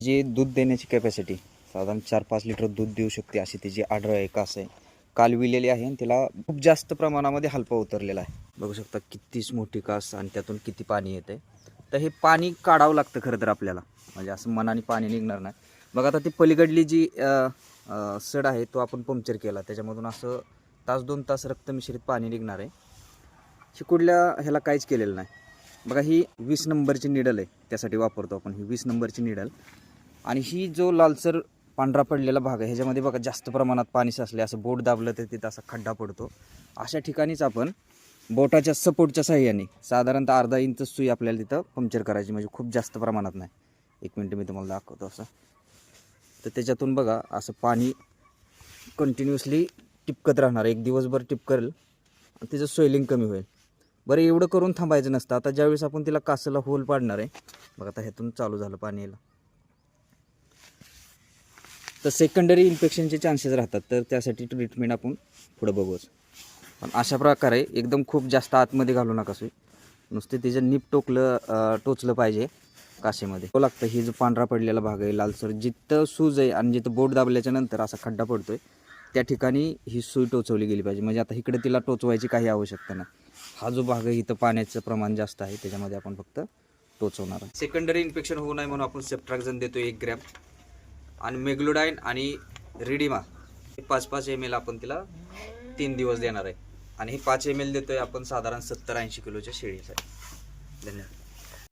जी दूध देण्याची कॅपॅसिटी साधारण चार पाच लिटर दूध देऊ शकते अशी तिची आढळ आहे कास आहे. काल विलेली आहे आणि तिला खूप जास्त प्रमाणामध्ये हलपा उतरलेला आहे. बघू शकता कितीच मोठी कास आणि त्यातून किती पाणी येते. तर हे पाणी काढावं लागतं खरं तर आपल्याला. म्हणजे असं मनाने पाणी निघणार नाही. बघ आता ती पलीकडली जी सड आहे तो आपण पंक्चर केला. त्याच्यामधून असं तास दोन तास रक्त मिश्रित पाणी निघणार आहे. हे कुठल्या ह्याला काहीच केलेलं नाही. बघा ही वीस नंबरची निडल आहे. त्यासाठी वापरतो आपण. ही वीस नंबरची निडल. आणि ही जो लालसर पांढरा पडलेला भाग आहे ह्याच्यामध्ये बघा जास्त प्रमाणात पाणी साचले असं बोट दाबलं तर तिथं असा खड्डा पडतो. अशा ठिकाणीच आपण बोटाच्या सपोर्टच्या साह्याने साधारणतः अर्धा इंच सुई आपल्याला तिथं पंक्चर करायची म्हणजे खूप जास्त प्रमाणात नाही. एक मिनटं मी तुम्हाला दाखवतो असं. तर त्याच्यातून बघा असं पाणी कंटिन्युअसली टिपकत राहणार एक दिवसभर टिपकरेल आणि त्याचं सोयलिंग कमी होईल. बरं एवढं करून थांबायचं नसतं. आता ज्यावेळेस आपण तिला कासाला होल पाडणार आहे बघा आता ह्यातून चालू झालं पाणी यायला तर सेकंडरी इन्फेक्शनचे चान्सेस राहतात. तर त्यासाठी ट्रीटमेंट आपण पुढं बघूच पण अशा प्रकारे एकदम खूप जास्त आतमध्ये घालू नका सुई नुसते तिचं नीप टोकलं टोचलं पाहिजे काशेमध्ये तो लागतं ही जो पांढरा पडलेला भाग आहे लालसर जिथं सूज आहे आणि जिथं बोट दाबल्याच्या नंतर असा खड्डा पडतो आहे त्या ठिकाणी ही सुई टोचवली गेली पाहिजे. म्हणजे आता इकडे तिला टोचवायची काही आवश्यकता नाही. हा जो भाग आहे इथं पाण्याचं प्रमाण जास्त आहे त्याच्यामध्ये आपण फक्त टोचवणार सेकंडरी इन्फेक्शन होऊ नये म्हणून आपण सेप्ट्रॅक्झन देतो एक ग्रॅम आणि मेग्लोडाईन आणि रिडिमा. हे पाच पाच एम एल आपण तिला तीन दिवस देणार आहे. आणि हे पाच एम एल देतोय आपण साधारण सत्तर ऐंशी किलोच्या शेळीसाठी. धन्यवाद.